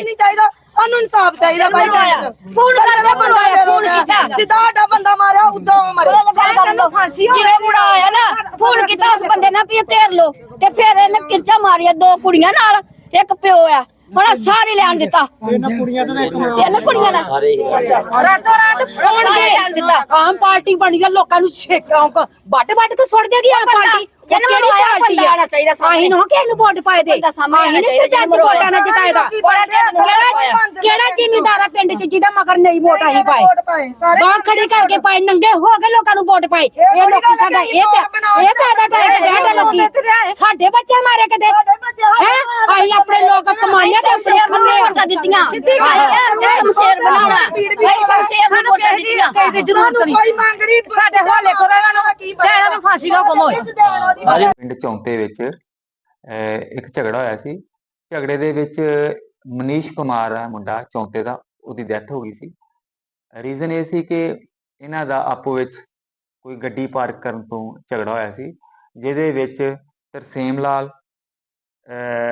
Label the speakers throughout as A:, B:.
A: ਨਹੀਂ ਚਾਹੀਦਾ। ਸਾਨੂੰ ਇਨਸਾਫ ਚਾਹੀਦਾ ਭਾਈ
B: ਫੋਨ ਕਰ
A: ਦਾ ਬੰਦਾ
B: ਫੋਨ ਕੀਤਾ।
A: ਜਿੱਦਾਂ ਸਾਡਾ ਬੰਦਾ ਮਾਰਿਆ ਉਦਾਂ ਉਹ ਮਰੇ।
B: ਤੈਨੂੰ ਫਾਂਸੀ ਹੋ ਜਿਵੇਂ ਮੁੰਡਾ ਆਇਆ ਨਾ ਫੋਨ ਕੀਤਾ ਉਸ ਬੰਦੇ ਨਾਲ ਵੀ ਇਹ ਘੇਰ ਲੋ ਤੇ ਫਿਰ ਇਹਨੇ ਕਿਰਚਾ ਮਾਰੀਆ ਦੋ ਕੁੜੀਆਂ ਨਾਲ। ਇੱਕ ਪਿਓ ਆ। ਹੁਣ ਸਾਰੇ ਲੈਣ ਦਿੱਤਾ।
C: ਇਹਨਾਂ ਕੁੜੀਆਂ ਇੱਕ
B: ਇਹਨਾਂ ਕੁੜੀਆਂ ਨਾਲ।
D: ਰਾਤੋਂ ਰਾਤ ਫੋਨ ਦੇ।
B: ਲੈਣ ਦਿੱਤਾ।
D: ਆਮ ਪਾਰਟੀ ਬਣੀ ਆ ਲੋਕਾਂ ਨੂੰ ਛੇਕਾਂ ਵੱਡ ਵੱਡ ਕੇ ਸੁੱਟ ਦੇਗੀ ਆਮ ਪਾਰਟੀ। ਕਿਹੜੀ
B: ਆਇਆ
D: ਪਾਰਟੀ
B: ਬੰਦਾ ਆਉਣਾ ਚਾਹੀਦਾ ਸਾਹਮਣੇ।
D: ਆਹੀਂ ਨਾ ਕਿਸੇ ਨੂੰ ਵੋਟ ਪਾਏ ਦੇ
B: ਬੰਦਾ ਸਾਹਮਣੇ
D: ਆਹੀਂ
B: ਆਉਣਾ
D: ਨਹੀਂ
B: ਚਾਹੀਦਾ,
D: ਸਰਪੰਚ
B: ਜਿਹਨੂੰ
D: ਵੋਟਾਂ ਨਾਲ ਜਿਤਾਏ ਦਾ
B: ਬੜਾ ਦਿਨ ਹੋਇਆ।
D: ਕਿਹੜਾ ਕਿਹੜਾ ਜ਼ਿਮੀਂਦਾਰ ਆ ਪਿੰਡ ਚ ਜਿਹਦਾ ਮਗਰ ਨਹੀਂ ਵੋਟ ਆਹੀ ਪਾਏ?
A: ਵੋਟ ਪਾਏ ਸਾਰੇ
D: ਬਾਹ ਖੜੀ ਕਰਕੇ ਪਾਏ ਨੰਗੇ ਹੋ ਕੇ ਲੋਕਾਂ ਨੂੰ ਵੋਟ ਪਾਏ। ਇਹ ਲੋਕੀ ਸਾਡਾ ਇਹ ਪਿਆ- ਇਹ ਪੈਦਾ ਕਰੇ ਬੈਠੇ ਲੋਕੀ ਸਾਡੇ ਬੱਚੇ ਮਾਰੇ ਕਦੇ ਹੈ? ਆਹੀਂ ਆਪਣੇ ਲੋਕ ਕਮਾਈਆਂ ਤੇ
B: ਵੋਟਾਂ ਦਿੱਤੀਆਂ। ਸਿੱਧੀ ਗੱਲ ਹੈ। ਤੇ ਸ਼ਮਸ਼ੇਰ ਬਣਾਉਣਾ। ਇਹ ਸ਼ਮਸ਼ੇਰ ਨੂੰ ਵੋਟਾਂ ਦਿੱਤੀਆਂ।
D: ਕਿਸੇ ਜ਼ਰੂਰਤ ਨਹੀਂ
A: ਕੋਈ ਮੰਗ ਨਹੀਂ
D: ਸਾਡੇ ਹਵਾਲੇ ਕਰੋ ਇਹਨਾਂ ਨੂੰ ਚਾਹੇ ਇਹਨਾਂ ਨੂੰ ਫਾਂਸੀ ਦਾ ਹੁਕਮ ਹੋਏ।
E: ਪਿੰਡ ਚੌਂਤੇ ਵਿੱਚ ਇੱਕ ਝਗੜਾ ਹੋਇਆ ਸੀ। ਝਗੜੇ ਦੇ ਵਿੱਚ ਮਨੀਸ਼ ਕੁਮਾਰ ਆ ਮੁੰਡਾ ਚੌਂਤੇ ਦਾ ਉਹਦੀ ਡੈਥ ਹੋ ਗਈ ਸੀ। ਰੀਜ਼ਨ ਇਹ ਸੀ ਕਿ ਇਹਨਾਂ ਦਾ ਆਪੋ ਵਿੱਚ ਕੋਈ ਗੱਡੀ ਪਾਰਕ ਕਰਨ ਤੋਂ ਝਗੜਾ ਹੋਇਆ ਸੀ ਜਿਹਦੇ ਵਿੱਚ ਤਰਸੇਮ ਲਾਲ ਅਹ,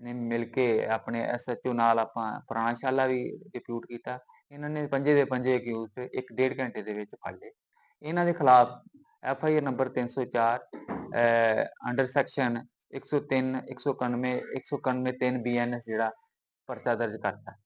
E: ਨੇ ਮਿਲ ਕੇ ਆਪਣੇ ਐਸਐਚਓ ਨਾਲ ਆਪਾਂ ਪੁਰਾਣਾ ਵੀ ਡਿਪਿਊਟ ਕੀਤਾ। ਇਹਨਾਂ ਨੇ ਪੰਜੇ ਦੇ ਪੰਜੇ ਅਕਿਊਜ਼ ਇੱਕ ਡੇਢ ਘੰਟੇ ਦੇ ਵਿੱਚ ਫੜ ਲਏ। ਇਹਨਾਂ ਦੇ ਖਿਲਾਫ F I R number 304 under section 103 191 191 3 BNS ਜਿਹੜਾ ਪਰਚਾ ਦਰਜ ਕਰਤਾ।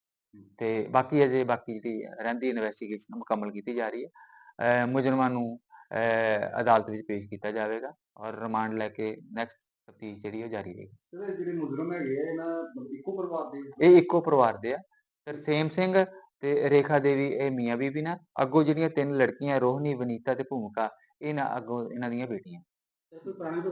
E: ਤੇ ਬਾਕੀ ਅਜੇ ਬਾਕੀ ਜਿਹੜੀ ਰਹਿੰਦੀ ਇਨਵੈਸਟੀਗੇਸ਼ਨ ਮੁਕੰਮਲ ਕੀਤੀ ਜਾ ਰਹੀ ਹੈ। ਅਹ, ਮੁਜਰਮਾਂ ਨੂੰ, ਅਹ, ਅਦਾਲਤ ਵਿੱਚ ਪੇਸ਼ ਕੀਤਾ ਜਾਵੇਗਾ ਔਰ ਰਿਮਾਂਡ ਲੈ ਕੇ ਨੈਕਸਟ ਤਫਤੀਸ਼ ਜਿਹੜੀ ਉਹ ਜਾਰੀ ਰਹੇਗੀ।
C: ਸਰ ਜਿਹੜੇ ਮੁਜਰਮ ਹੈਗੇ ਆ ਇਹਨਾਂ ਮਤਲਬ ਇੱਕੋ ਪਰਿਵਾਰ ਦੇ
E: ਇਹ ਇੱਕੋ ਪਰਿਵਾਰ ਦੇ ਆ। ਤਰਸੇਮ ਸਿੰਘ ਤੇ ਰੇਖਾ ਦੇਵੀ ਇਹ ਮੀਆਂ ਬੀਬੀ ਨਾਲ ਅੱਗੋਂ ਜਿਹੜੀਆਂ ਤਿੰਨ ਲੜਕੀਆਂ ਰੋਹਿਣੀ ਵਨੀਤਾ ਤੇ ਭੂਮਿਕਾ ਇਹ ਨਾ ਅੱਗੋਂ ਇਹਨਾਂ ਦੀਆਂ ਬੇਟੀਆਂ।
C: ਕੋਈ ਪੁਰਾਣੇ ਤੋਂ